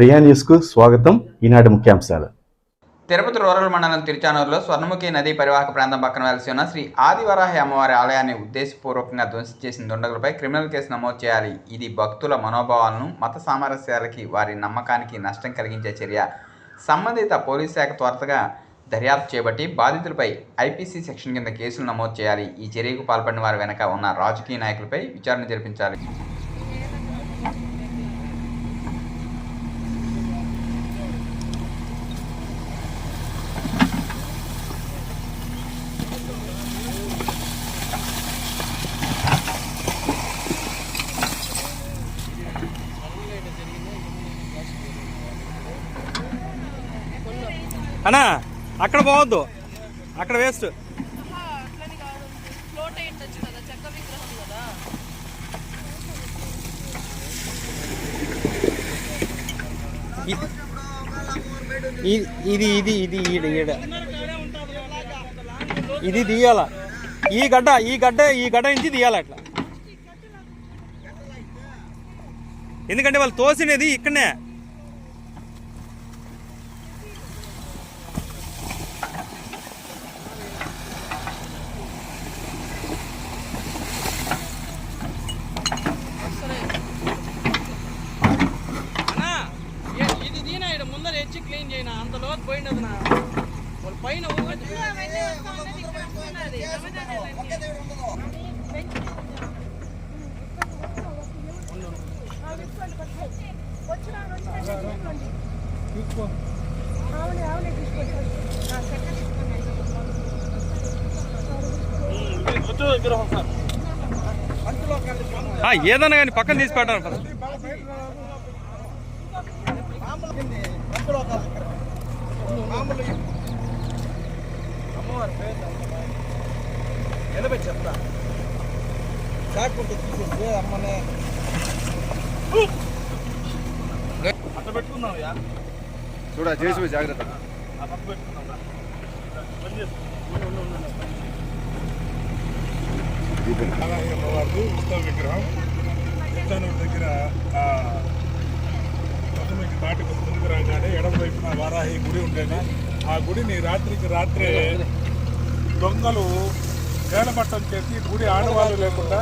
ప్రియా న్యూస్కు స్వాగతం. ఈనాటి ముఖ్యాంశాలు. తిరుపతి రూరల్ మండలం తిరుచానూరులో స్వర్ణముఖి నదీ పరివాహక ప్రాంతం పక్కన వెలసి ఉన్న శ్రీ ఆదివరాహి అమ్మవారి ఆలయాన్ని ఉద్దేశపూర్వకంగా ధ్వంసం చేసిన దుండగులపై క్రిమినల్ కేసు నమోదు చేయాలి. ఇది భక్తుల మనోభావాలను మత సామరస్యాలకి వారి నమ్మకానికి నష్టం కలిగించే చర్య. సంబంధిత పోలీస్ శాఖ త్వరతగా దర్యాప్తు చేపట్టి బాధితులపై ఐపీసీ సెక్షన్ కింద కేసులు నమోదు చేయాలి. ఈ చర్యకు పాల్పడిన వారి వెనక ఉన్న రాజకీయ నాయకులపై విచారణ జరిపించాలి. అన్నా అక్కడ పోవద్దు. అక్కడ వేస్ట్. ఇది ఇది ఇది ఈడ ఈడ. ఇది తీయాల? ఈ గడ్డ ఈ గడ్డ ఈ గడ్డ నుంచి తీయాలి అట్లా? ఎందుకంటే వాళ్ళు తోసినది ఇక్కడనే. నా వాళ్ళ పైన ఏదన్నా కానీ పక్కన తీసి పెట్టాను అమ్మవారి పేరు ఎనభై చెప్తా కాకుంటే తీసేసి అమ్మనే అట్లా పెట్టుకుందాం చూడ చేసి జాగ్రత్త అమ్మవారు ఉత్సవ విగ్రహం. ఉత్సవ దగ్గర ఆ, పశ్చిమకి ముందుకు రాగానే ఎడమ వైపున వారాహి గుడి ఉండేది. ఆ గుడిని రాత్రికి రాత్రే దొంగలు నేలమట్టం చేసి గుడి ఆడవాళ్ళు లేకుండా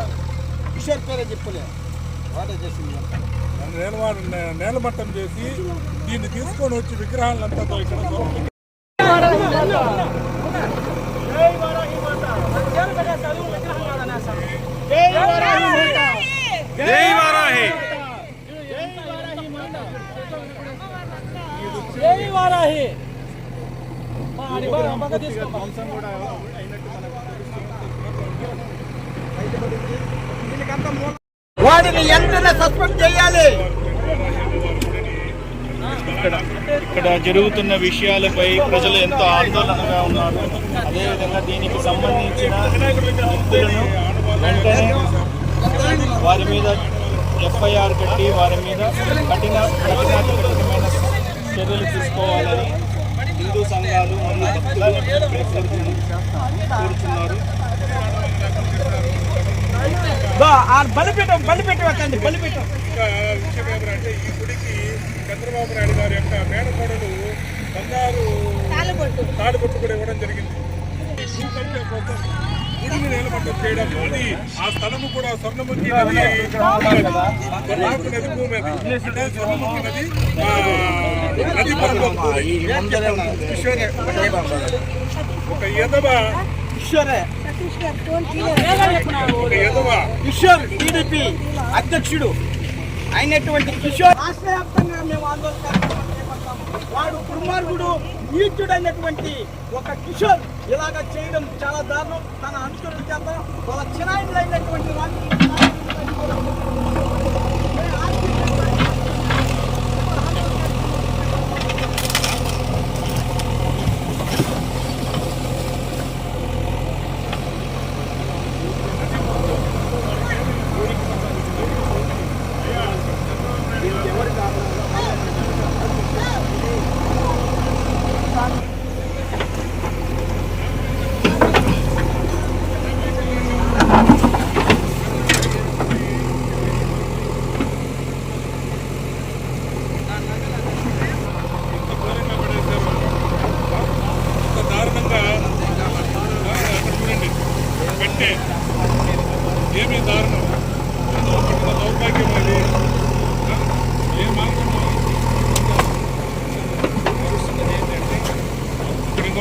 కిషోర్ పేరే చెప్పలే. వాడే చేసింది నేలవాడు నేలమట్టం చేసి దీన్ని తీసుకొని వచ్చి విగ్రహాలంతా ఇక్కడ దొంగలు జై వారాహి వాడిని వెంటనే సస్పెండ్ చేయాలి ఇక్కడ జరుగుతున్న విషయాలపై ప్రజలు ఎంతో ఆందోళనగా ఉన్నారు అదేవిధంగా దీనికి సంబంధించిన వ్యక్తులను వెంటనే వారి మీద ఎఫ్ఐఆర్ కట్టి వారి మీద కఠిన కఠినాతి కఠినమైన చర్యలు తీసుకోవాలని హిందూ సంఘాలు మరియు భక్తులు కోరుతున్నారు. బలిపెట్టం బలిపెట్టండి బలిపెట్టం ఇంకా విషయం ఏమంటే ఈ గుడికి చంద్రబాబు నాయుడు గారి యొక్క మేనకోడలు బంగారు తాడుబొట్టు కూడా ఇవ్వడం జరిగింది. గుడిని నిలబడ్డం చేయడం అది ఆ స్థలము కూడా స్వర్ణముఖి నది. స్వర్ణముఖి నది భూమి అది. అంటే స్వర్ణముఖి నది. ఒక ఎదవ కిషోర్ టీడీపీ అధ్యక్షుడు అయినటువంటి కిషోర్ రాష్ట్ర వ్యాప్తంగా మేము ఆందోళన వాడు కుమారుడు నీచుడైనటువంటి ఒక కిషోర్ ఇలాగ చేయడం చాలా దారుణం తన అనుచరుల చేత వాళ్ళ చిన్నాయిలు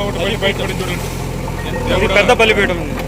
అయినటువంటి బయటపడింది చూడండి. పెద్ద బలిపీఠం. ఉంది